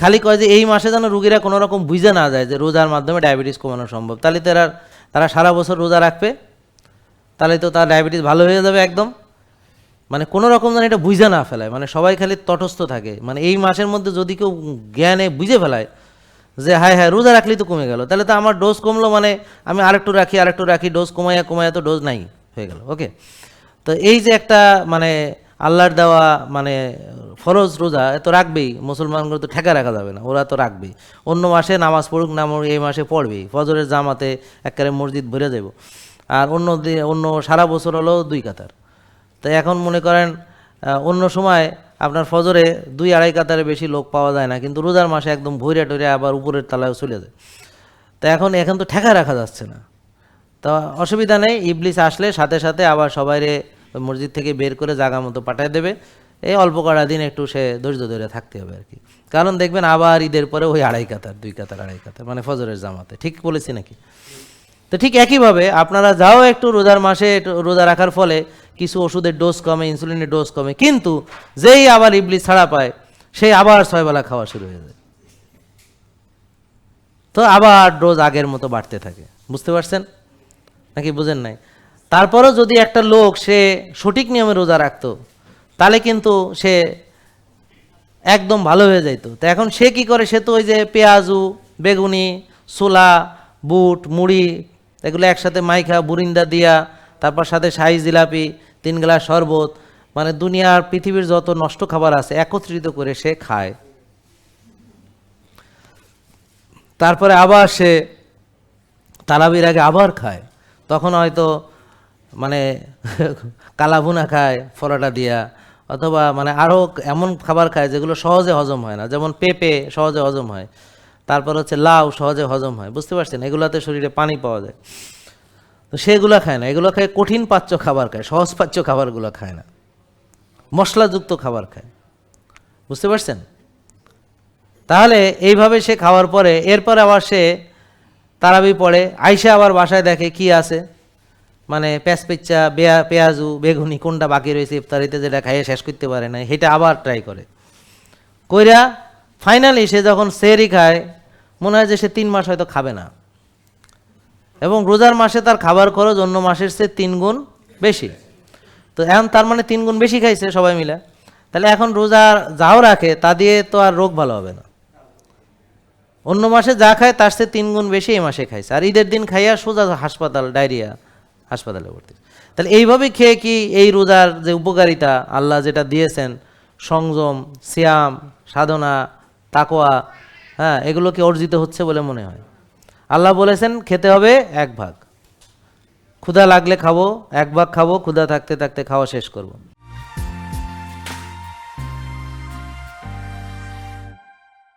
খালি কয় যে এই মাসে যেন রুগীরা কোনো রকম বুঝে না যায় যে রোজার মাধ্যমে ডায়াবেটিস কমানো সম্ভব। তাহলে তারা তারা সারা বছর রোজা রাখবে। তাহলে তো তার ডায়াবেটিস ভালো হয়ে যাবে একদম। মানে কোনো রকম যেন এটা বুঝে না ফেলায়। মানে সবাই খালি তটস্থ থাকে। মানে এই মাসের মধ্যে যদি কেউ জ্ঞানে বুঝে ফেলায় যে হ্যাঁ হ্যাঁ রোজা রাখলেই তো কমে গেল। তাহলে তো আমার ডোজ কমলো মানে আমি আরেকটু রাখি আরেকটু রাখি ডোজ কমাইয়া কমাইয়া তো ডোজ নাই। হয়ে গেল। ওকে তো এই যে একটা মানে আল্লাহর দেওয়া মানে ফরজ রোজা, এ তো রাখবেই, মুসলমানগুলো তো ঠেকা রাখা যাবে না, ওরা তো রাখবেই। অন্য মাসে নামাজ পড়ুক না এই মাসে পড়বেই, ফজরের জামাতে একেবারে মসজিদ ভরে যাব। আর অন্য অন্য সারা বছর হলো দুই কাতার। তো এখন মনে করেন অন্য সময় আপনার ফজরে দুই আড়াই কাতারে বেশি লোক পাওয়া যায় না, কিন্তু রোজার মাসে একদম ভৈরা টরে আবার উপরের তালায় চলে যায়। তো এখন এখন তো ঠেকা রাখা যাচ্ছে না। তো অসুবিধা নেই, ইবলিস আসলে সাথে সাথে আবার সবাইরে মসজিদ থেকে বের করে জাগা মতো পাঠায় দেবে। এই অল্প কটা দিন একটু সে ধৈর্য ধরে থাকতে হবে আর কি। কারণ দেখবেন আবার ঈদের পরে ওই আড়াই কাতার, দুই কাতার, আড়াই কাতার মানে ফজরের জামাতে। ঠিক বলেছি নাকি? তো ঠিক একইভাবে আপনারা যাও একটু রোজার মাসে রোজা রাখার ফলে কিছু ওষুধের ডোজ কমে, ইনসুলিনের ডোজ কমে, কিন্তু যেই আবার ইবলি ছাড়া পায় সেই আবার ছয়বেলা খাওয়া শুরু হয়ে যায়। তো আবার ডোজ আগের মতো বাড়তে থাকে। বুঝতে পারছেন? নাকি বুঝেন নাই? তারপরও যদি একটা লোক সে সঠিক নিয়মে রোজা রাখতো, তাহলে কিন্তু সে একদম ভালো হয়ে যাইতো। তো এখন সে কি করে? সে তো ওই যে পেঁয়াজু, বেগুনি, ছোলা, বুট, মুড়ি, এগুলো একসাথে মাইখা, বুরিন্দা দিয়া, তারপর সাথে শাহি জিলাপি, তিন গ্লাস শরবত মানে দুনিয়ার পৃথিবীর যত নষ্ট খাবার আছে, একত্রিত করে সে খায়। তারপরে আবার সে তারাবির আগে আবার খায়। তখন হয়তো মানে কালাভুনা খায় ফরাটা দিয়া, অথবা মানে আরও এমন খাবার খায় যেগুলো সহজে হজম হয় না। যেমন পেঁপে সহজে হজম হয়, তারপর হচ্ছে লাউ সহজে হজম হয়। বুঝতে পারছেন? এগুলোতে শরীরে পানি পাওয়া যায়। তো সেগুলো খায় না। এগুলো খায় কঠিন পাচ্য খাবার খায়, সহজ পাচ্য খাবারগুলো খায় না। মশলাযুক্ত খাবার খায়। বুঝতে পারছেন? তাহলে এইভাবে সে খাওয়ার পরে, এরপরে আবার সে তারাবি পড়ে। আইসে আবার বাসায় দেখে কি আছে? মানে পেঁচা বেয়া পেঁয়াজু, বেগুনি কোনটা বাকি রয়েছে ইফতারিতে যেটা খাইয়ে শেষ করতে পারে না সেটা আবার ট্রাই করে। কইরা ফাইনালি সে যখন সেরি খায়, মনে হয় যে সে তিন মাস হয়তো খাবে না। এবং রোজার মাসে তার খাবার খরচ অন্য মাসের চেয়ে তিন গুণ বেশি। তো এখন তার মানে তিন গুণ বেশি খাইছে সবাই মিলে। তাহলে এখন রোজা যাও রাখে, তা দিয়ে তো আর রোগ ভালো হবে না। অন্য মাসে যা খায় তার চেয়ে তিন গুণ বেশি এই মাসে খাইছে। আর ঈদের দিন খাইয়া সোজা হাসপাতাল, ডায়রিয়া। হাসপাতালে ভর্তি। তাহলে এইভাবে খেয়ে কি এই রোজার যে উপকারিতা আল্লাহ যেটা দিয়েছেন, সংযম শ্যাম সাধনা তাকোয়া হ্যাঁ এগুলোকে অর্জিত হচ্ছে বলে মনে হয়? আল্লাহ বলেছেন, খেতে হবে এক ভাগ। ক্ষুধা লাগলে খাব, এক ভাগ খাব, ক্ষুধা থাকতে থাকতে খাওয়া শেষ করব।